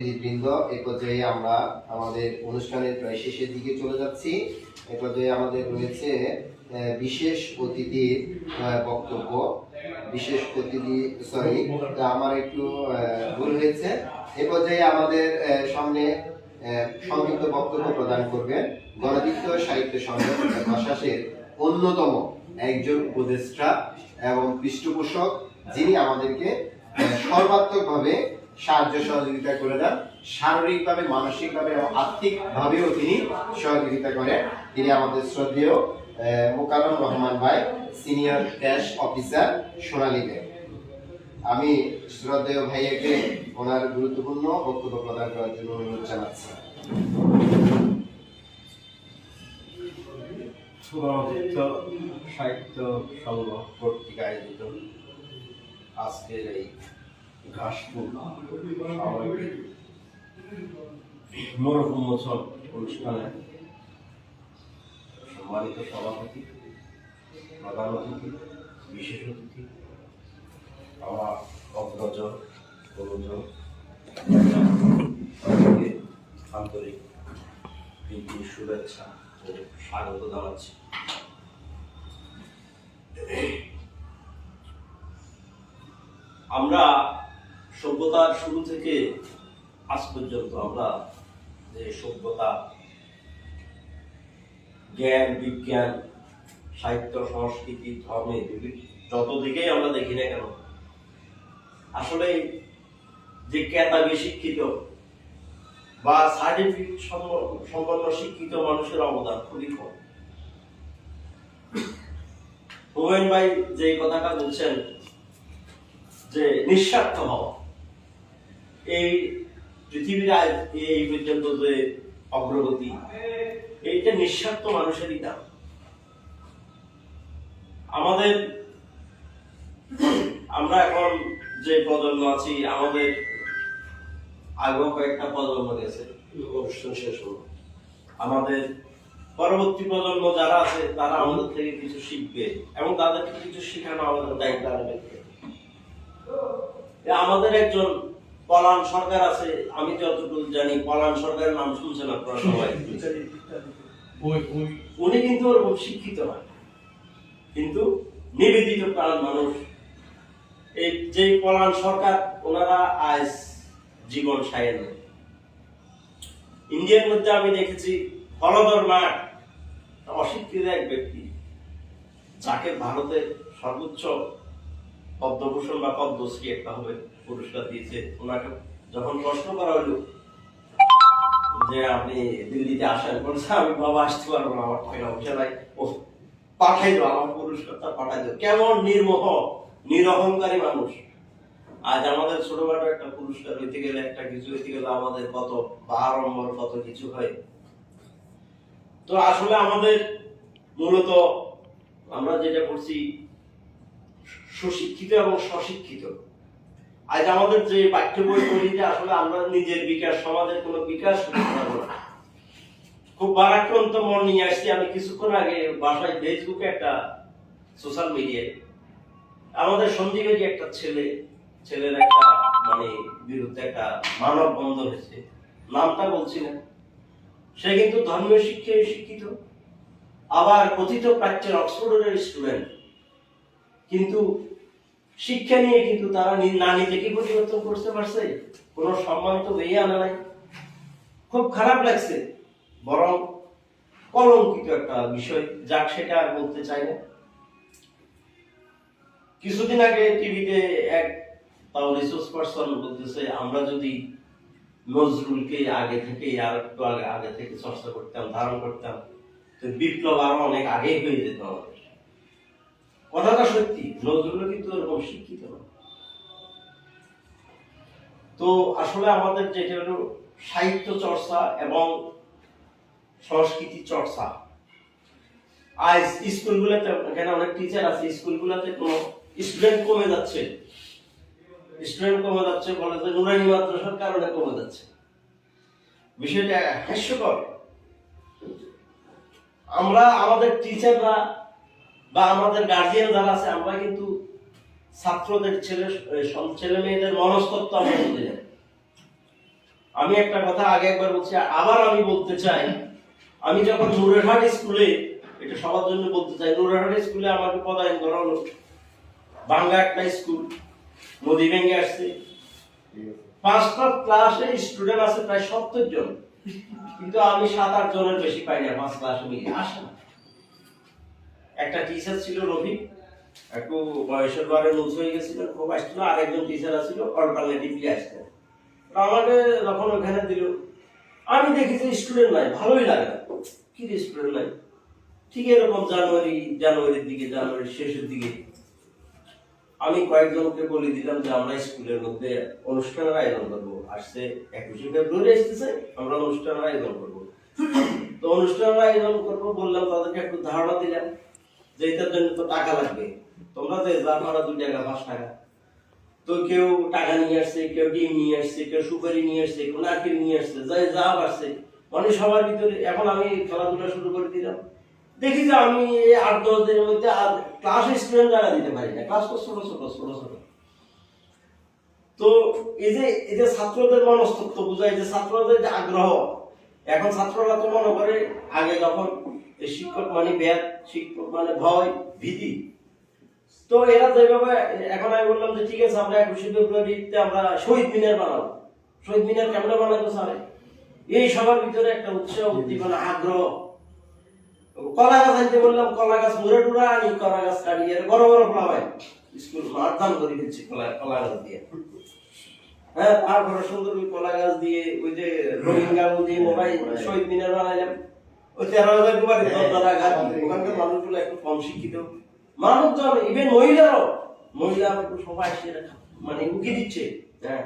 বৃন্দ এ পর্যায়ে আমরা আমাদের অনুষ্ঠানের প্রায় শেষের দিকে চলে যাচ্ছি। এ পর্যায়ে আমাদের রয়েছে বিশেষ অতিথির বক্তব্য। বিশেষ অতিথি সরি আমার একটু ভুল হয়েছে। এ পর্যায়ে আমাদের সামনে সংক্ষিপ্ত বক্তব্য প্রদান করবেন গণতন্ত্র সাহিত্য সংঘ অন্যতম একজন উপদেষ্টা এবং পৃষ্ঠপোষক, যিনি আমাদেরকে সর্বাত্মকভাবে সাহায্য সহযোগিতা করে দেন। শারীরিকভাবে মানসিকভাবে এবং আর্থিকভাবেও তিনি সহযোগিতা করেন। তিনি আমাদের শ্রদ্ধেয় আহ, মোকাররম রহমান ভাই senior cash officer Sonali bank আমি শ্রদ্ধেয় ভাইয়াকে ওনার গুরুত্বপূর্ণ বক্তব্য প্রদান করার জন্য অনুরোধ জানাচ্ছি। সাহিত্য সংঘ কর্তৃক আয়োজিত আজকের এই ঘাসপুর সাময়িক মোরক উন্মোচন অনুষ্ঠানে সম্মানিত সভাপতি, প্রধান অতিথি, বিশেষ অতিথি, আমার অগ্রজ আন্তরিক প্রীতি, শুভেচ্ছা ও স্বাগত জানাচ্ছি। আমরা সভ্যতার শুরু থেকে আজ পর্যন্ত আমরা যে সভ্যতা, জ্ঞান, বিজ্ঞান, সাহিত্য, সংস্কৃতি, ধর্মে যত দিকেই আমরা দেখি না কেন, আসলে যে ক্রেতাবে শিক্ষিত বা সার্টিফিকেট সম্পন্ন শিক্ষিত মানুষের অবদান খুবই কম। হুমায়ুন ভাই যে কথাটা বলছেন যে নিঃস্বার্থ হওয়া এই পৃথিবীর এই পর্যন্ত যে অগ্রগতি, এইটা নিঃস্বার্থ মানুষেরই দাম। আমাদের, আমরা এখন যে প্রজন্ম আছি, আমাদের আগেও কয়েকটা প্রজন্ম গেছে অনুষ্ঠান শেষ হলো। আমাদের পরবর্তী প্রজন্ম যারা আছে, তারা আমাদের থেকে কিছু শিখবে এবং তাদেরকে কিছু শেখানো আমাদের দায়িত্ব আমাদের একজন পলান সরকার আছে আমি যতটুকু জানি পলান সরকারের নাম শুনছেন আপনারা সবাই। উনি কিন্তু ওরকম শিক্ষিত নয় কিন্তু নিবেদিত প্রাণ মানুষ। এই যে পলান সরকার ওনারা আজ জীবন সায়েন ইন্ডিয়ার মধ্যে আমি দেখেছি হলদর মাঠ অশিক্ষিত এক ব্যক্তি যাকে ভারতের সর্বোচ্চ পদ্মভূষণ বা পদ্মশ্রী একটা হবে। পুরস্কার দিয়েছে। ওনাকে যখন প্রশ্ন করা হলো, যে আপনি দিল্লিতে আসেন, বলছে, আমি বাবা আসতে পারব না, আমার টাকা পয়সা নাই। ও পাঠাই দাও আমার পুরস্কারটা পাঠাই দাও কেমন নির্মোহ, নিরহংকারী মানুষ। আজ আমাদের ছোটখাটো একটা পুরস্কার হইতে গেলে, একটা কিছু হইতে গেলে আমাদের কত বারম্বর কত কিছু হয়। তো আসলে আমাদের মূলত আমরা যেটা করছি, সুশিক্ষিত এবং স্বশিক্ষিত আজ আমাদের যে পাঠ্য বই পড়ি যে আসলে আমরা নিজের বিকাশ, সমাজের কোনো বিকাশ করতে পারব না। খুব বারাক্রান্ত মন নিয়ে আসছি। আমি কিছুক্ষণ আগে বাসায় ফেসবুকে একটা সোশ্যাল মিডিয়ায় আমাদের সন্দীপে যে একটা ছেলে, ছেলের একটা মানে বিরুদ্ধে একটা মানব বন্ধন হয়েছে। নামটা বলছি না। সে কিন্তু ধর্মীয় শিক্ষায় শিক্ষিত, আবার কথিত প্রাচ্যের অক্সফোর্ডের স্টুডেন্ট। কিন্তু শিক্ষা নিয়ে কিন্তু তারা নি- নিজেকে পরিবর্তন করতে পারছে, কোনো তো বেয়ে আনে নাই। খুব খারাপ লাগছে, বরং কলঙ্কিত একটা বিষয়, যাক সেটা আর বলতে চাই না। কিছুদিন আগে টিভিতে এক রিসোর্স পার্সন বলতেছে, আমরা যদি নজরুলকে আগে থেকে আর একটু আগে আগে থেকে চর্চা করতাম, ধারণ করতাম, তো বিপ্লব আরও অনেক আগেই হয়ে যেত আমাদের। কথাটা সত্যি, নজরুল কিন্তু এরকম শিক্ষিত। তো আসলে আমাদের যেটা হলো সাহিত্য চর্চা এবং সংস্কৃতি চর্চা। স্কুলগুলোতে, এখানে অনেক টিচার আছে, স্কুলগুলোতে কোনো স্টুডেন্ট কমে যাচ্ছে। স্টুডেন্ট কমে যাচ্ছে বলে যে নুরানি মাদ্রাসার কারণে কমে যাচ্ছে। বিষয়টা হাস্যকর। আমরা আমাদের টিচাররা বা আমাদের গার্জিয়ান যারা আছে, আমরা কিন্তু ছাত্রদের ছেলে ছেলে মেয়েদের মনস্তত্ব আমরা বুঝে আমি একটা কথা আগে একবার বলছি, আবার আমি বলতে চাই, আমি যখন নুরেরহাট স্কুলে, এটা সবার জন্য বলতে চাই, নুরেরহাট স্কুলে আমাকে পদায়ন করা হলো। বাংলা একটা স্কুল, নদী ভেঙে আসছে। পাঁচটা ক্লাসে স্টুডেন্ট আছে প্রায় সত্তর জন। কিন্তু আমি সাত আট জনের বেশি পাই না, পাঁচ ক্লাসে আসে না। একটা টিচার ছিল রবি একটু বয়সের বারে লুজ হয়ে গেছিল, খুব আসছিল আর একজন টিচার আছিল অল্টারনেটিভলি আসতেন আমাকে যখন ওখানে দিল। আমি দেখি যে স্টুডেন্ট নাই ভালোই লাগে না। কি স্টুডেন্ট নাই ঠিক এরকম জানুয়ারি, জানুয়ারির দিকে, জানুয়ারির শেষের দিকে। আমি কয়েকজনকে বলে দিলাম যে আমরা স্কুলের মধ্যে অনুষ্ঠানের আয়োজন করব। আসছে একুশে ফেব্রুয়ারি আসতেছে, আমরা অনুষ্ঠানের আয়োজন করব। তো অনুষ্ঠানের আয়োজন করব বললাম, তাদেরকে একটু ধারণা দিলাম। যে এটার জন্য তো টাকা লাগবে। তোমরা যে যা পারা দুই টাকা, পাঁচ টাকা। তো কেউ টাকা নিয়ে আসছে, কেউ ডিম নিয়ে আসছে, কেউ সুপারি নিয়ে আসছে, কেউ নারকেল নিয়ে আসছে, যাই যা পারছে মানে সবার ভিতরে এখন আমি খেলাধুলা শুরু করে দিলাম। দেখি যে আমি এই আট, দশ দিনের মধ্যে আর ক্লাস স্টুডেন্ট জায়গা দিতে পারি না ক্লাস তো ছোট ছোট ছোট ছোট। তো এই যে এই যে ছাত্রদের মনস্তত্ব বোঝায় যে ছাত্রদের যে আগ্রহ, এখন ছাত্ররা তো মনে করে আগে যখন এই শিক্ষক মানে ব্যাগ শিক্ষক মানে ভয় ভীতি। তো এরা যেভাবে এখন আমি বললাম যে ঠিক আছে আমরা একুশে ফেব্রুয়ারিতে আমরা শহীদ মিনার বানাবো। শহীদ মিনার কেমন বানাবো স্যার? এই সবার ভিতরে একটা উৎসাহ উদ্দীপনা আগ্রহ। কলা গাছ আনতে বললাম কলা গাছ মুড়ে টুড়া আনি কলা গাছ কাটিয়ে বড় বড় ফ্লাওয়ার। স্কুল মারধাম করে দিচ্ছি কলা কলা গাছ দিয়ে। হ্যাঁ তারপরে সুন্দর ওই কলা গাছ দিয়ে ওই যে রোহিঙ্গা দিয়ে মোবাইল শহীদ মিনার বানাইলাম। ওই তেরো হাজার কুমার দরদারা গাছ ওখানকার মানুষগুলো একটু কম শিক্ষিত। মানুষজন ইভেন মহিলারাও মহিলা সবাই এসে মানে উকি দিচ্ছে। হ্যাঁ।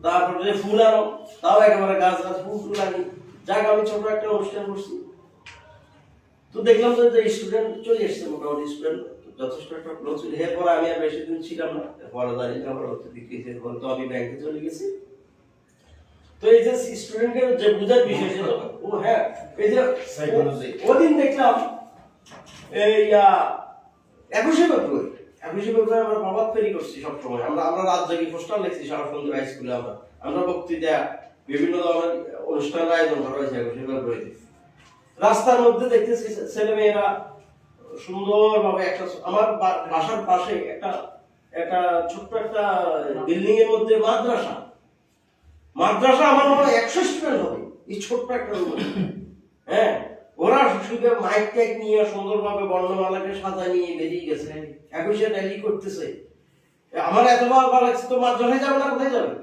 তারপরে ফুল আনো তাও একেবারে গাছ গাছ ফুল ফুল আনি। যাক আমি ছোট একটা অনুষ্ঠান করছি। তো দেখলাম যে স্টুডেন্ট চলে এসছে মোটামুটি স্টুডেন্ট যথেষ্ট একটা এরপরে আমি আর বেশি দিন ছিলাম না। পরে দাঁড়িয়ে আমার বলে তো আমি ব্যাংকে চলে গেছি। তো এই যে স্টুডেন্টের যে বুঝার বিষয় ছিল ও হ্যাঁ এই যে Psychology. ওদিন দেখলাম এই একুশে ফেব্রুয়ারি। একুশে ফেব্রুয়ারি আমরা প্রভাব তৈরি করছি সবসময়। আমরা আমরা রাত জাগি পোস্টার লিখছি সারা সুন্দর হাই স্কুলে আমরা। আমরা বক্তৃতা বিভিন্ন ধরনের অনুষ্ঠান আয়োজন করা হয়েছে একুশে ফেব্রুয়ারিতে। রাস্তার মধ্যে দেখতেছি ছেলে মেয়েরা সুন্দরভাবে একটা আমার বাসার পাশে একটা একটা ছোট্ট একটা বিল্ডিং এর মধ্যে মাদ্রাসা। মাদ্রাসা আমার মনে হয় একশো স্টুডেন্ট হবে। এই ছোট্ট একটা হ্যাঁ? ওরা শুধু মাইক টাইক নিয়ে সুন্দরভাবে বর্ণমালাকে সাজা নিয়ে বেরিয়ে গেছে। একুশে র্যালি করতেছে। আমার এত ভালো লাগছে, তো মাদ্রাসায় যাবে না, কোথায় যাবে?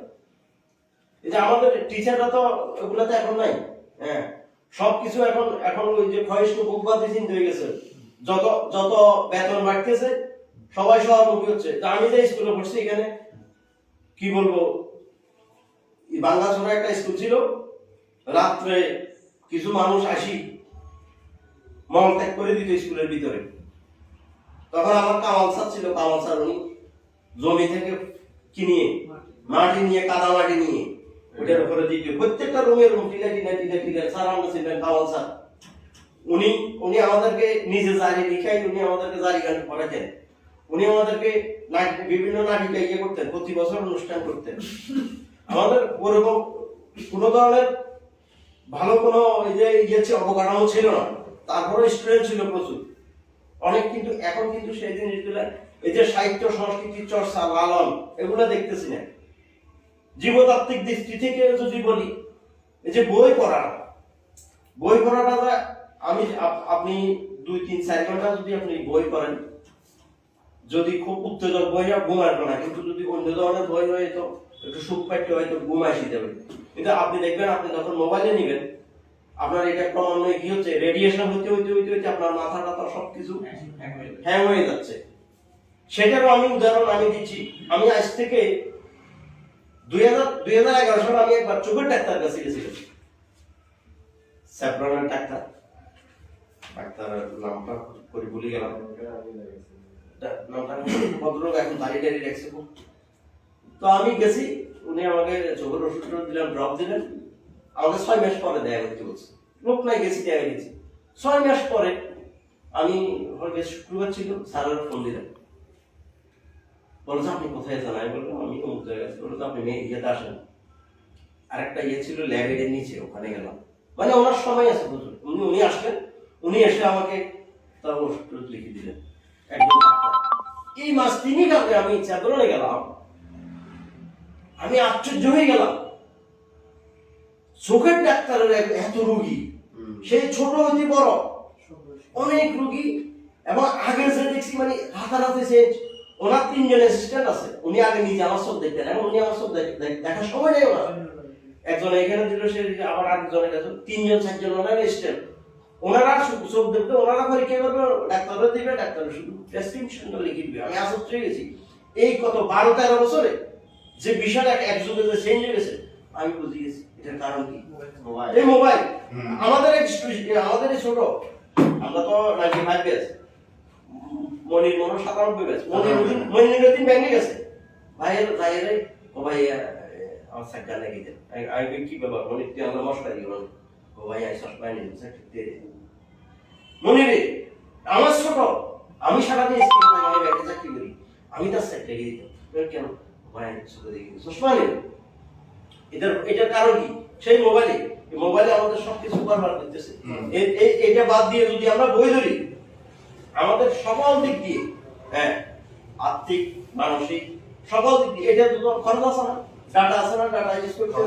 এই যে আমাদের টিচাররা তো ওগুলাতে এখন নাই। হ্যাঁ? সবকিছু এখন এখন ওই যে ক্ষয়িষ্ণু বুকবাদী চিন্তা হয়ে গেছে। যত যত বেতন বাড়তেছে, সবাই সহমুখী হচ্ছে। তা আমি যে স্কুলে পড়ছি এখানে, কি বলব? এই বাংলাছড়া একটা স্কুল ছিল। রাত্রে কিছু মানুষ আসি, মল ত্যাগ করে দিত স্কুলের ভিতরে। তখন আমার কামাল স্যার ছিল, কামাল স্যার উনি জমি থেকে কিনিয়ে মাটি নিয়ে, কাদা মাটি নিয়ে, ওটার উপরে দিত। প্রত্যেকটা রুমের রুম, টিলা টিলা টিলা টিলা, স্যার আমরা ছিলেন কামাল স্যার। উনি উনি আমাদেরকে নিজে জারি লিখাই, উনি আমাদেরকে জারি গান পড়াতেন। উনি আমাদেরকে বিভিন্ন নাটিকা ইয়ে করতেন, প্রতি বছর অনুষ্ঠান করতেন। আমাদের ওরকম কোনো ধরনের ভালো কোনো এই যে ইয়ে অবকাঠামো ছিল না। তারপরে স্টুডেন্ট ছিল প্রচুর। অনেক কিন্তু, এখন কিন্তু সেই জিনিসগুলা, এই যে সাহিত্য, সংস্কৃতি, চর্চা, লালন, এগুলো দেখতেছি না। জীবতাত্ত্বিক দৃষ্টি থেকে যদি বলি এই যে বই পড়া। বই পড়াটা আমি, আপ- আপনি দুই, তিন, চার ঘণ্টা যদি আপনি বই পড়েন, যদি খুব উত্তেজক বই আসবে না। কিন্তু যদি অন্য ধরনের বই হয় তো একটু সুখ পাইতে হয়তো ঘুম আসি যাবে। কিন্তু আপনি দেখবেন আপনি যখন মোবাইলে নিবেন আপনার এটা ক্রমান্বয়ে কি হচ্ছে? রেডিয়েশন হইতে হইতে হইতে হইতে আপনার মাথা টাথা সবকিছু হ্যাং হয়ে যাচ্ছে। সেটারও আমি উদাহরণ আমি দিচ্ছি। আমি আজ থেকে দুই হাজার দুই হাজার এগারো সালে আমি একবার চোখের ডাক্তার কাছে গেছিলাম। স্যাপ্রনের ডাক্তার। ডাক্তারের নামটা করে ভুলে গেলাম। নামটা ভদ্রলোক এখন দাঁড়িয়ে দাঁড়িয়ে রাখছে। তো আমি গেছি, উনি আমাকে চোখের ওষুধ দিলেন ড্রপ দিলেন, আমাকে ছয় মাস পরে দেখা করতে বলছে। লোক নাই, গেছি দেখা গেছি ছয় মাস পরে আমি শুক্রবার ছিল, স্যারের ফোন দিলেন। বলছে আপনি কোথায় যান আমি বললাম, আমি অমুক জায়গায় আছি। বলল আপনি মেয়ে ইয়েতে আসেন। আরেকটা ইয়ে ছিল ল্যাবের নিচে, ওখানে গেলাম। মানে ওনার সময় আছে প্রচুর। উনি উনি আসলেন, উনি এসে আমাকে তার ওষুধ লিখে দিলেন। এই মাস তিনি কালকে আমি চাদরে গেলাম আমি আশ্চর্য হয়ে গেলাম। চোখের ডাক্তারের এত রুগী। সেই ছোট অতি বড় অনেক রুগী এবং আগে যে দেখছি মানে রাতারাতি সে ওনার তিনজন অ্যাসিস্ট্যান্ট আছে। উনি আগে নিজে আমার সব দেখতেন এখন উনি আমার সব দেখ- দেখ- দেখার সময় নেই ওনার। একজন এখানে দিল সে আবার আরেকজনের কাছে তিনজন চারজন ওনার অ্যাসিস্ট্যান্ট ওনারা সব দেখবে ওনারা পরীক্ষা করবে ডাক্তাররা দিবে ডাক্তার শুধু প্রেসক্রিপশনটা লিখে দিবে। আমি আসতে হয়ে গেছি। এই কত বারো তেরো বছরে যে বিষয়টা এক যুগে যে চেঞ্জ হয়ে গেছে আমি বুঝে গেছি এটার কারণ কি? এই মোবাইল আমাদের এক আমাদের ছোট আমরা তো নাইনটি ফাইভ মনির মনে সাতানব্বই ব্যাচ মনির মনির উদ্দিন ব্যাংকে গেছে। ভাইয়ের ভাইয়ের ও ভাই আমার সাজ্ঞা দেন। আমি আমি কি ব্যাপার মনির তুই আমরা মশলা দিয়ে বলেন ও ভাই আই সস পাইনি দিয়ে দে। মনিরে আমার ছোট আমি সারাদিন স্কুলে আমি ব্যাংকে চাকরি করি। আমি তার সাইড লেগে দিতাম। কেন? দেখি। চশমা নেই এটার এটার কারণ কি? সেই মোবাইলে মোবাইলে আমাদের সবকিছু ব্যবহার করতেছে। এটা বাদ দিয়ে যদি আমরা বই ধরি আমাদের সকল দিক দিয়ে হ্যাঁ আর্থিক মানসিক সকল দিক দিয়ে এটা দুটো খরচ আছে না। ডাটা আছে না ডাটা ইউজ করতে।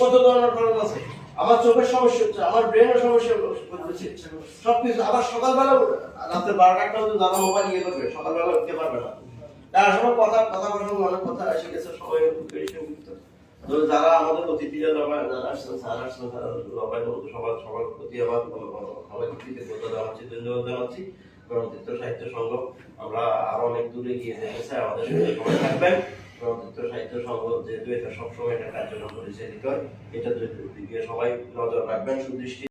কত ধরনের খরচ আছে? আমার চোখের সমস্যা হচ্ছে আমার ব্রেনের সমস্যা হচ্ছে। সবকিছু আবার সকালবেলা রাতে বারোটা একটা দাদা মোবাইল ইয়ে করবে সকালবেলা উঠতে পারবে না। তার সময় কথা কথা কথা এসে গেছে সবাই করতে যারা আমাদের যারা যারা আসছেন, স্যার আসছেন, তারা সবাই সবার সবার প্রতি আমার জানাচ্ছি, ধন্যবাদ জানাচ্ছি। গণতন্ত্র সাহিত্য সংঘ, আমরা আরও অনেক দূরে গিয়ে যেতে চাই আমাদের সাথে সবাই থাকবেন। গণতন্ত্র সাহিত্য সংঘ যেহেতু এটা সবসময় একটা কার্যক্রম পরিচালিত এটা দিকে সবাই নজর রাখবেন সুদৃষ্টি।